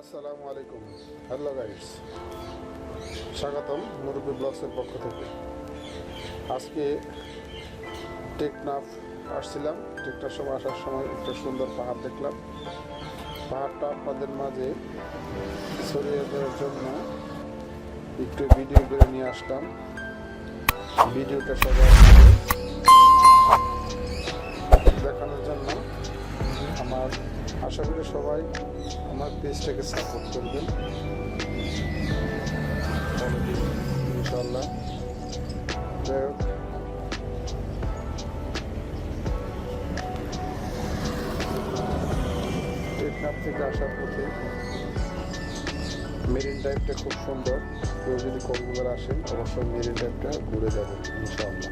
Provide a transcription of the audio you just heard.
আসসালামু আলাইকুম। Hello guys স্বাগতম মুরব্বী ব্লগসের পক্ষ থেকে। আজকে টেকনাফ আসছিলাম। টেকনাফ সময় আসার সময় একটা সুন্দর পাহাড় দেখলাম। পাহাড়টা আপনাদের মাঝে ছড়িয়ে দেওয়ার জন্য একটু ভিডিও করে নিয়ে আসলাম ভিডিওটা সবাই আশা করি সবাই আমার পেজটাকে সাপোর্ট করবেন। ইনশাল্লাহ যাই হোক। টেকনাফ থেকে আসার পথে মেরিন ড্রাইভটা খুব সুন্দর। কেউ যদি কক্সবাজার আসেন, অবশ্যই মেরিন ড্রাইভটা ঘুরে যাবেন, ইনশাআল্লাহ।